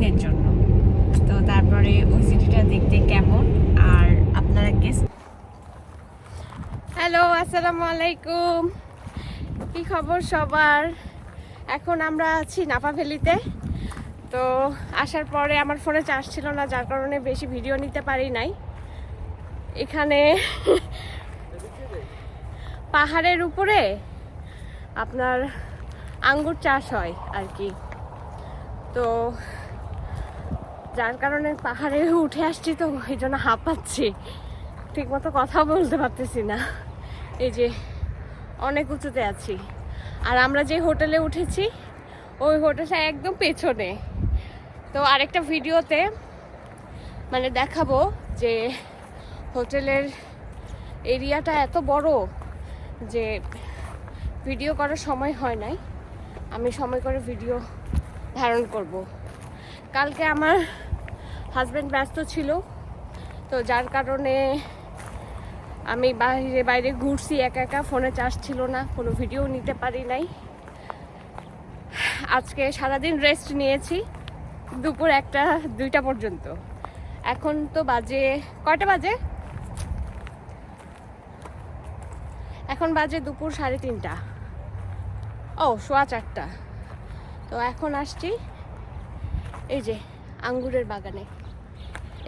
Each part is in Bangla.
দিনের জন্য। তো তারপরে ওই সিটিটা দেখতে কেমন? আর আপনারা গেস হ্যালো আসসালামু আলাইকুম। কি খবর সবার? এখন আমরা আছি নাপা ভ্যালিতে। তো আসার পরে আমার ফোনে চার্জ ছিল না, যার কারণে বেশি ভিডিও নিতে পারি নাই। এখানে পাহাড়ের উপরে আপনার আঙ্গুর চাষ হয় আর কি। তো যার কারণে পাহাড়ে উঠে আসছি তো, এই জন্য হাঁপাচ্ছি। ঠিক মতো কথা বলতে পারতেছি না। এই যে, অনেক উঁচুতে আছি। আর আমরা যে হোটেলে উঠেছি, ওই হোটেলটা একদম পেছনে। তো আরেকটা ভিডিওতে মানে দেখাবো যে হোটেলের এরিয়াটা এত বড় যে ভিডিও করার সময় হয় নাই। আমি সময় করে ভিডিও ধারণ করব। কালকে আমার হাজব্যান্ড ব্যস্ত ছিল, তো যার কারণে আমি বাইরে বাইরে ঘুরছি, একা একা ফোনে চার্জ ছিল না, কোনো ভিডিও নিতে পারি নাই। আজকে সারাদিন রেস্ট নিয়েছি, দুপুর একটা, দুইটা পর্যন্ত। এখন তো বাজে কয়টা বাজে? এখন বাজে দুপুর সাড়ে তিনটা। ও, সোয়া চারটা। তো এখন আসছি। এই যে, আঙ্গুরের বাগানে।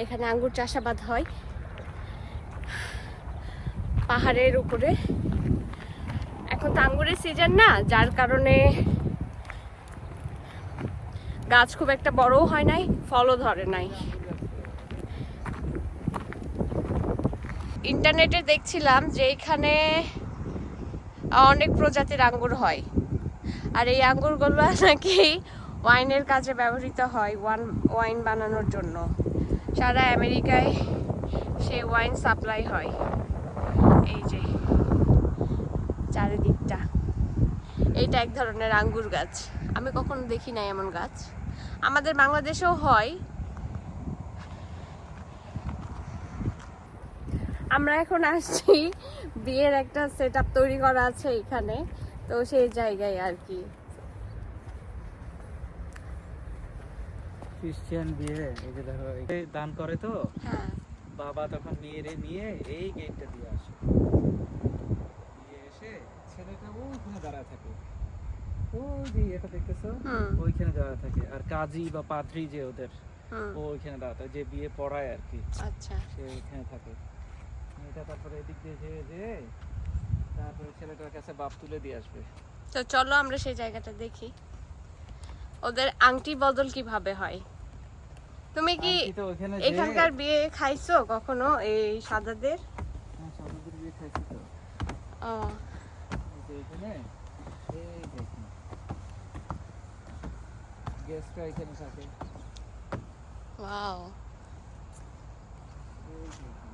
এখানে আঙ্গুর চাষাবাদ হয়। পাহাড়ের উপরে। এখন তো আঙ্গুরের সিজন না, যার কারণে গাছ খুব একটা বড়ও হয় নাই, ফলও ধরে নাই। ইন্টারনেটে দেখছিলাম যে এখানে অনেক প্রজাতির আঙ্গুর হয়। আর এই আঙ্গুরগুলো নাকি ওয়াইনের কাজে ব্যবহৃত হয় ওয়ান, ওয়াইন বানানোর জন্য। সারা আমেরিকায় সেই ওয়াইন সাপ্লাই হয়। এই যে, চারিদিকটা। এইটা এক ধরনের আঙ্গুর গাছ। আমি কখনো দেখি নাই এমন গাছ। আমাদের বাংলাদেশেও হয়। আমরা এখন আসছি বিয়ের একটা সেট তৈরি করা আছে এখানে। তো সেই জায়গায় আর কি। খ্রিস্টান বিয়ে এই যে দেখো এই দান করে তো? হ্যাঁ। বাবা তখন মেয়েরে নিয়ে এই গেটটা দিয়ে আসে। দিয়ে এসে ছেলেটা ওইখানে দাঁড়ায় থাকে। ওই যে এটা দেখতেছো? ওইখানে দাঁড়ায় থাকে। আর কাজী বা পাদ্রি যে ওদের ও ওইখানে দাঁড়ায় থাকে, যে বিয়ে পড়ায় আর কি। আচ্ছা। সে ওইখানে থাকে। এটা তারপরে এদিক দিয়ে যে যে তারপরে ছেলেটার কাছে বাপ তুলে দিয়ে আসবে। তো চলো আমরা সেই জায়গাটা দেখি। ওদের আংটি বদল কীভাবে হয়? তুমি কি এখানকার বিয়ে খাইছো কখনো এই সাদাদের? হ্যাঁ, সামুদ্রিক বিয়ে খাইছি তো ও এই যে এখানে এই দেখুন গ্যাসটা এখানে থাকে ওয়াও এই দেখুন।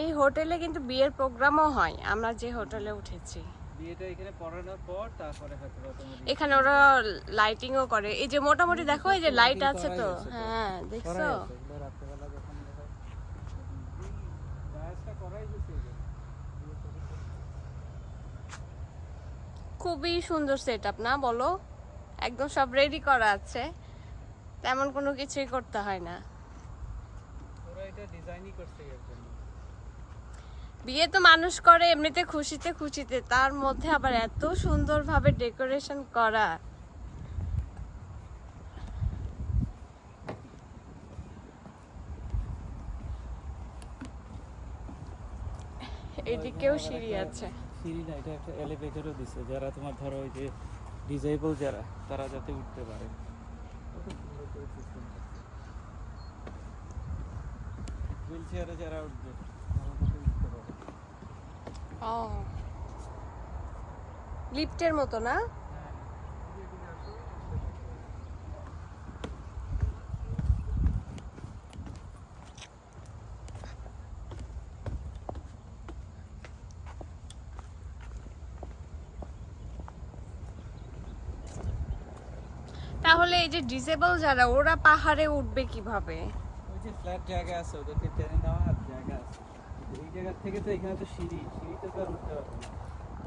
এই হোটেলে কিন্তু বিয়ের প্রোগ্রামও হয়। আমরা যে হোটেলে উঠেছি। এখানে ওরা লাইটিংও করে। এই যে মোটামুটি দেখো এই যে লাইট আছে তো। হ্যাঁ দেখছ। খুবই সুন্দর সেট আপ না বলো? একদম সব রেডি করা আছে। তেমন কোনো কিছুই করতে হয় না। ওরা এটা ডিজাইনই করছে এর জন্য। বিয়ে তো মানুষ করে, এমনিতে খুশিতে খুশিতে। তার মধ্যে আবার এত সুন্দরভাবে ডেকোরেশন করা। এদিকেও সিঁড়ি আছে। সিঁড়ি এটা একটা এলিভেটরও দিছে। যারা তোমার ধরো ওই যে ডিজেবল যারা, তারা যাতে উঠতে পারে। হুইল চেয়ারে যারা উঠবে তারা যাতে উঠতে পারে লিফটের মতো না? তাহলে এই যে ডিসেবল যারা, ওরা পাহাড়ে উঠবে কীভাবে? ওই যে ফ্ল্যাট জায়গা আছে, ওদেরকে টেনে নেওয়ার জায়গা আছে। এই জায়গা থেকে তো এখানে তো সিঁড়ি সিঁড়িতে তো আর উঠতে পারবে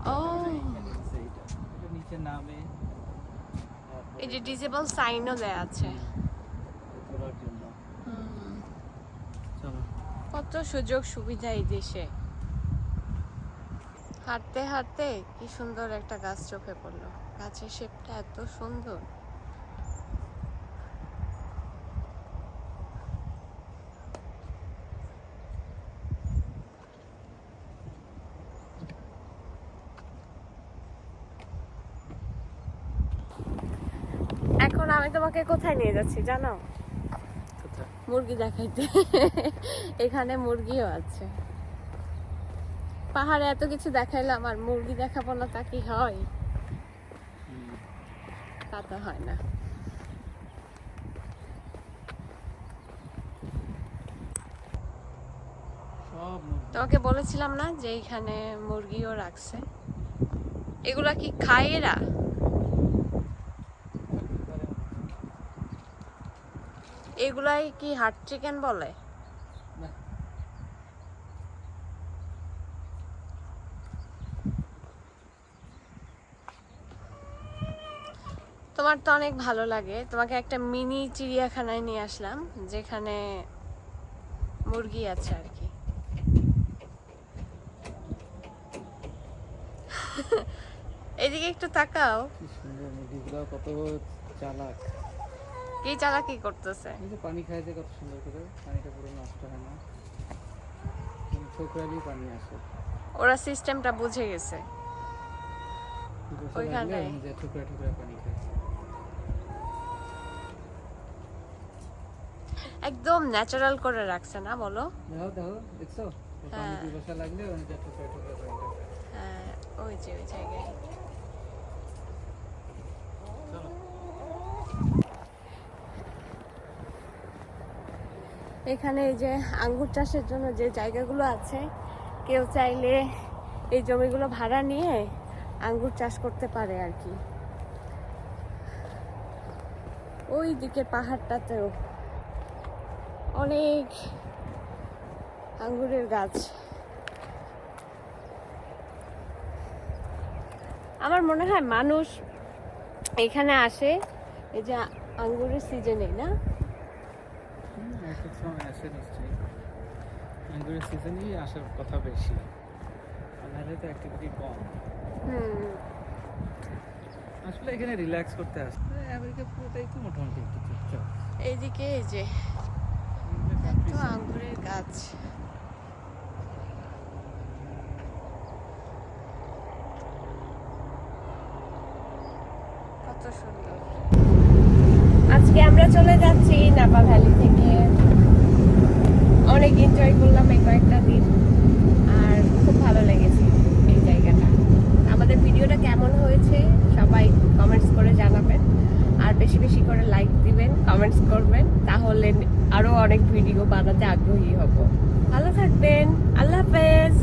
ও। এইখানে আছে এইটা এটা নিচে নামে এই যে ডিজেবল সাইনও দেয়া আছে। কত সুযোগ সুবিধা এই দেশে। হাঁটতে হাঁটতে কি সুন্দর একটা গাছ চোখে পড়ল। গাছের শেপটা এত সুন্দর এখন আমি তোমাকে কোথায় নিয়ে যাচ্ছি জানো? মুরগি দেখাইতে। এখানে মুরগিও আছে। পাহাড়ে এত কিছু দেখাইলাম আর মুরগি দেখাবো না তা কি হয়? তা তো হয় না। তোমাকে বলেছিলাম না যে এখানে মুরগিও রাখছে? এগুলা কি খায় এরা এগুলাই কি হার্ট চিকেন বলে? তোমার তো অনেক ভালো লাগে। তোমাকে একটা মিনি চিড়িয়াখানায় নিয়ে আসলাম যেখানে মুরগি আছে আর কি। এদিকে একটু তাকাও। কত চালাক। কি চালাকি করতেছে? এই যে পানি খায় যে কত সুন্দর করে পানিটা পুরো নষ্ট হয় না। ছোকরালি পানি আসে ওরা সিস্টেমটা বুঝে গেছে। ওইখানে। যে ঠুকরা ঠুকরা পানি খায় একদম ন্যাচারাল করে রাখছে না বলো? দেখো দেখো দেখছ? পানি হ্যাঁ। লাগলে ওই যে হ্যাঁ ওই যে ওই জায়গায়। এখানে এই যে আঙ্গুর চাষের জন্য যে জায়গাগুলো আছে, কেউ চাইলে এই জমিগুলো ভাড়া নিয়ে আঙ্গুর চাষ করতে পারে আর কি। ওই দিকে পাহাড়টাতেও অনেক আঙ্গুরের গাছ। আমার মনে হয় মানুষ এখানে আসে, এই যে আঙ্গুরের সিজনে না? আসে নিশ্চয়ই। আঙ্গুরের সিজনেই আসার কথা বেশি। নাহলে তো অ্যাক্টিভিটি কম। আসলে এখানে রিল্যাক্স করতে আসে আমেরিকা পুরোটাই তো মোটামুটি একটু চুপচাপ। এইদিকে এই যে countryside। আঙ্গুরের গাছ। কত সুন্দর। আজকে আমরা চলে যাচ্ছি নাপা ভ্যালি থেকে। অনেক এনজয় করলাম এই কয়েকটা দিন। আর খুব ভালো লেগেছে এই জায়গাটা। আমাদের ভিডিওটা কেমন হয়েছে সবাই কমেন্টস করে জানাবেন। আর বেশি বেশি করে লাইক দিবেন কমেন্টস করবেন, তাহলে আরও অনেক ভিডিও বানাতে আগ্রহী হব। ভালো থাকবেন। আল্লাহ হাফেজ।